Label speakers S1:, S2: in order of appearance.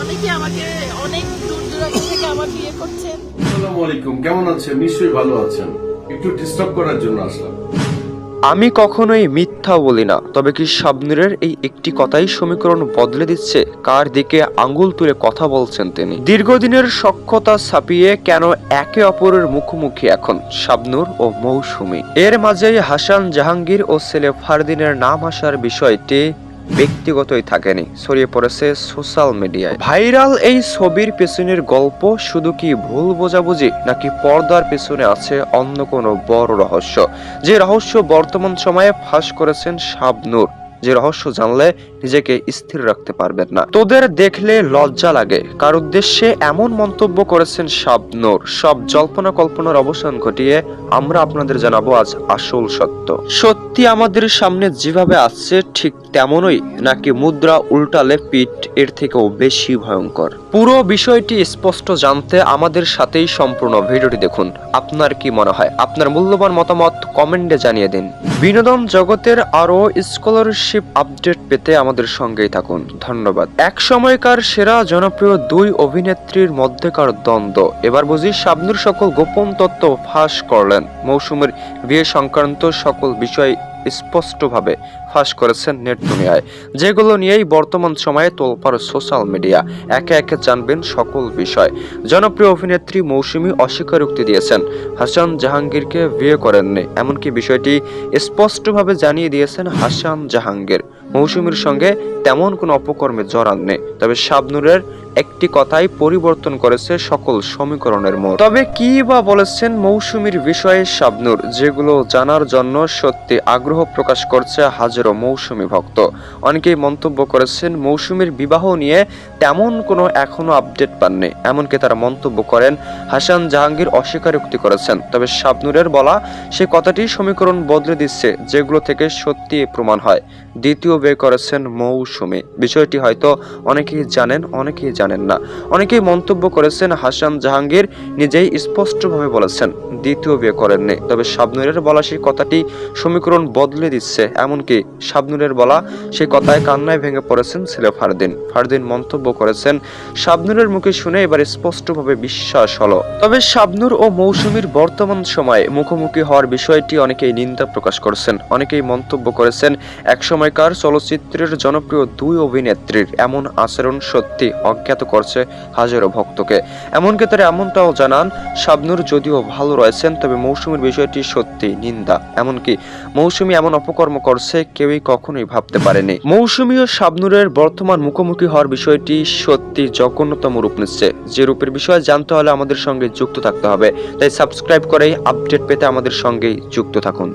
S1: অনেকে আমাকে অনেক দূর দূরান্ত থেকে আমার বিয়ে করছেন।
S2: আসসালামু আলাইকুম, কেমন আছেন? নিশ্চয়ই ভালো আছেন। একটু ডিস্টার্ব করার জন্য আসলাম।
S3: আমি কখনোই মিথ্যা বলি না, তবে কি শাবনুরের এই একটি কথাই সমীকরণ বদলে দিচ্ছে? কার দিকে আঙ্গুল তুলে কথা বলছেন তিনি? দীর্ঘদিনের সক্ষতা ছাপিয়ে কেন একে অপরের মুখোমুখি এখন শাবনুর ও মৌসুমী? এর মাঝেই হাসান জাহাঙ্গীর ও ছেলে ফারদিনের নাম আসার বিষয়টি ব্যক্তিগতই থাকেনি, ছড়িয়ে পড়েছে সোশ্যাল মিডিয়ায়। ভাইরাল এই ছবির পেছনের গল্প শুধু কি ভুল বোঝাবুঝি, নাকি পর্দার পেছনে আছে অন্য কোনো বড় রহস্য? যে রহস্য বর্তমান সময়ে ফাঁস করেছেন শাবনূর। যে রহস্য জানলে নিজেকে স্থির রাখতে পারবেন না। তোদের দেখলে লজ্জা লাগে, কার উদ্দেশ্যে এমন মন্তব্য করেছেন শাবনূর সব জল্পনা কল্পনার অবসান ঘটিয়ে আমরা আপনাদের জানাব আজ আসল সত্য। সত্যি আমাদের সামনে যেভাবে আসছে, ঠিক তেমনই নাকি মুদ্রা উল্টালে পিঠ এর থেকেও বেশি ভয়ঙ্কর। পুরো বিষয়টি স্পষ্ট জানতে আমাদের সাথেই সম্পূর্ণ ভিডিওটি দেখুন। আপনার কি মনে হয়? আপনার মূল্যবান মতামত কমেন্টে জানিয়ে দিন। বিনোদন জগতের আরও স্কলারশিপ আপডেট পেতে আমাদের সঙ্গেই থাকুন। ধন্যবাদ। এক সময়কার সেরা জনপ্রিয় দুই অভিনেত্রীর মধ্যেকার দ্বন্দ্ব। এবার বুঝি শাবনুর সকল গোপন তত্ত্ব ফাঁস করলেন। মৌসুমের বিয়ে সংক্রান্ত সকল বিষয় স্পষ্টভাবে ফাঁস করেছেন নেট দুনিয়ায় যেগুলো নিয়েই বর্তমান সময়ে তোলপাড় সোশ্যাল মিডিয়া। একে একে জানবেন সকল বিষয়। জনপ্রিয় অভিনেত্রী মৌসুমী অস্বীকারোক্তি দিয়েছেন, হাসান জাহাঙ্গীরকে বিয়ে করেননি। এমনকি বিষয়টি স্পষ্টভাবে জানিয়ে দিয়েছেন হাসান জাহাঙ্গীর। মৌসুমীর সঙ্গে তেমন কোনো অপকর্মে জড়াননি। তবে শাবনুরের একটি কথাই পরিবর্তন করেছে সকল সমীকরণের মত তবে কি বা বলেছেন মৌসুমীর বিষয়ে শাবনুর, যেগুলো জানার জন্য সত্যি আগ্রহ প্রকাশ করছে হাজারো মৌসুমী ভক্ত। অনেকেই মন্তব্য করেছেন, মৌসুমীর বিবাহ নিয়ে তেমন কোনো এখনও আপডেট পাননি। এমনকি তারা মন্তব্য করেন, হাসান জাহাঙ্গীর অস্বীকারোক্তি করেছেন। তবে শাবনুরের বলা, সে কথাটি সমীকরণ বদলে দিচ্ছে, যেগুলো থেকে সত্যি প্রমাণ হয়। দ্বিতীয় বের করেছেন মৌসুমী। বিষয়টি হয়তো অনেকেই জানেন অনেকেই জানেন না। অনেকেই মন্তব্য করেছেন হাসান জাহাঙ্গীর নিজেই স্পষ্টভাবে বলেছেন, দ্বিতীয় বিয়ে করেননি। তবে শাবনুরের বলা সেই কথাটি সমীকরণ বদলে দিচ্ছে। এমনকি শাবনুরের বলা সেই কথায় কান্নায় ভেঙে পড়েছেন ছেলে ফারদিন। ফারদিন মন্তব্য করেছেন, শাবনুরের মুখে শুনে এবার স্পষ্টভাবে বিশ্বাস হলো। তবে শাবনুর ও মৌসুমীর বর্তমান সময়ে মুখোমুখি হওয়ার বিষয়টি অনেকেই নিন্দা প্রকাশ করেছেন। অনেকেই মন্তব্য করেছেন, একসময়কার চলচ্চিত্রের জনপ্রিয় দুই অভিনেত্রীর এমন আচরণ সত্যি অজ্ঞাত করছে হাজারো ভক্তকে। এমনকি তারা এমনটাও জানান, শাবনুর যদিও ভালো রয়েছেন, তবে মৌসুমীর বিষয়টি সত্যি নিন্দা। এমনকি মৌসুমী এমন অপকর্ম করছে, কেউই কখনোই ভাবতে পারেনি। মৌসুমী ও শাবনুরের বর্তমান মুখোমুখি হওয়ার বিষয়টি সত্যি জঘন্যতম রূপ নিচ্ছে। যে রূপের বিষয়ে জানতে হলে আমাদের সঙ্গে যুক্ত থাকতে হবে। তাই সাবস্ক্রাইব করেই আপডেট পেতে আমাদের সঙ্গেই যুক্ত থাকুন।